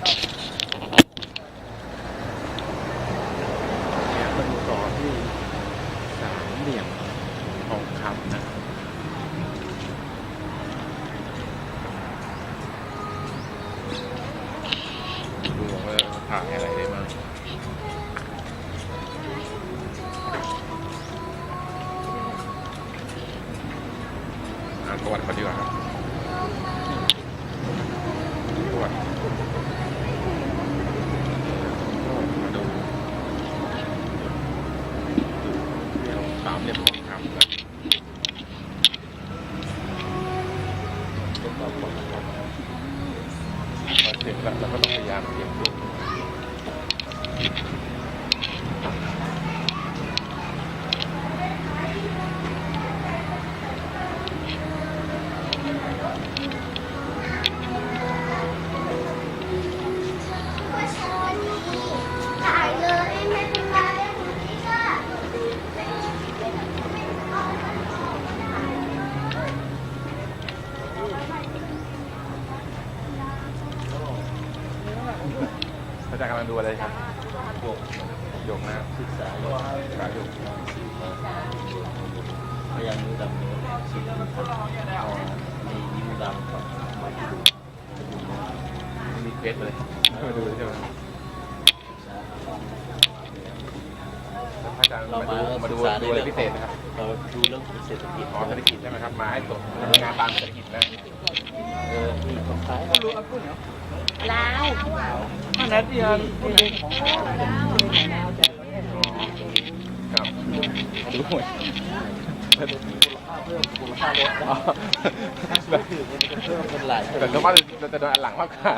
เนี่ยมาดูต่อที่สามเหลี่ยมทองคำนะครับดูว่าถ่ายอะไรได้บ้างอ่านประวัติเขาดีกว่าครับประวัติก็มาดูเรื่องสามเหลี่องคำกันพอถึงแล้วเราก็ต้องพยายามเก็บรูป จารย์กำลังดูอะไรครับโยกโยกนะศึกษาโลกกาโยกพยายามนิ้วดำนิ้วสิบนิ้วเอาในนิ้วดำกับไม้ที่ดูมีเฟซเลยมาดูใช่ไหมครับแล้วพระอาจารย์เรามามาดูมาดูศึกษาดูอะไรพิเศษนะครับเราดูเรื่องเศรษฐกิจอ๋อเศรษฐกิจใช่ไหมครับ มาให้สดงานตามเศรษฐกิจนะเออที่คนขายลาวข นาดเดียวนี่ของครับดูหวยเพิ่มมูลค่ารถอ๋อก็คือมันจะเพิ่มเป็นหลายแต่ถ้าว่าเราจะโดนอันหลังมากกว่า